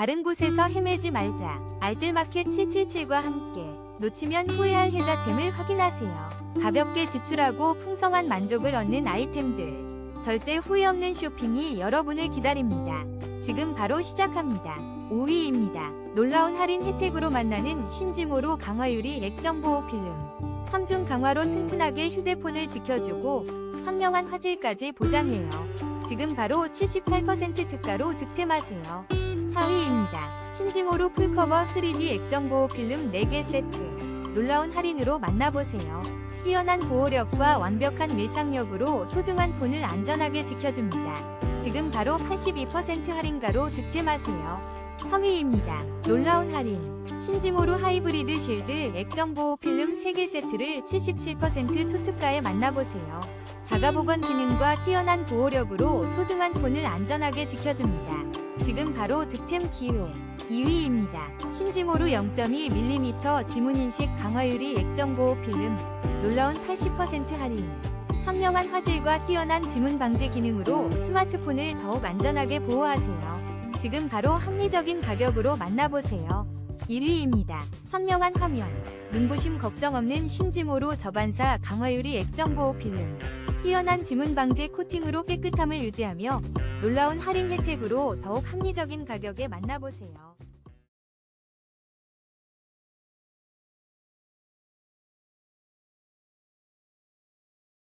다른 곳에서 헤매지 말자. 알뜰마켓 777과 함께 놓치면 후회할 혜자템을 확인하세요. 가볍게 지출하고 풍성한 만족을 얻는 아이템들. 절대 후회 없는 쇼핑이 여러분을 기다립니다. 지금 바로 시작합니다. 5위입니다. 놀라운 할인 혜택으로 만나는 신지모로 강화유리 액정보호 필름. 삼중 강화로 튼튼하게 휴대폰을 지켜주고 선명한 화질까지 보장해요. 지금 바로 78% 특가로 득템하세요. 4위입니다. 신지모로 풀커버 3D 액정 보호 필름 4개 세트. 놀라운 할인으로 만나보세요. 뛰어난 보호력과 완벽한 밀착력으로 소중한 폰을 안전하게 지켜줍니다. 지금 바로 82% 할인가로 득템하세요. 3위입니다. 놀라운 할인. 신지모로 하이브리드 쉴드 액정 보호 필름 3개 세트를 77% 초특가에 만나보세요. 자가보건 기능과 뛰어난 보호력으로 소중한 폰을 안전하게 지켜줍니다. 지금 바로 득템 기회. 2위입니다. 신지모로 0.2mm 지문인식 강화유리 액정보호 필름 놀라운 80% 할인. 선명한 화질과 뛰어난 지문 방지 기능으로 스마트폰을 더욱 안전하게 보호하세요. 지금 바로 합리적인 가격으로 만나보세요. 1위입니다. 선명한 화면, 눈부심 걱정 없는 신지모로 저반사 강화유리 액정보호 필름. 뛰어난 지문 방지 코팅으로 깨끗함을 유지하며 놀라운 할인 혜택으로 더욱 합리적인 가격에 만나보세요.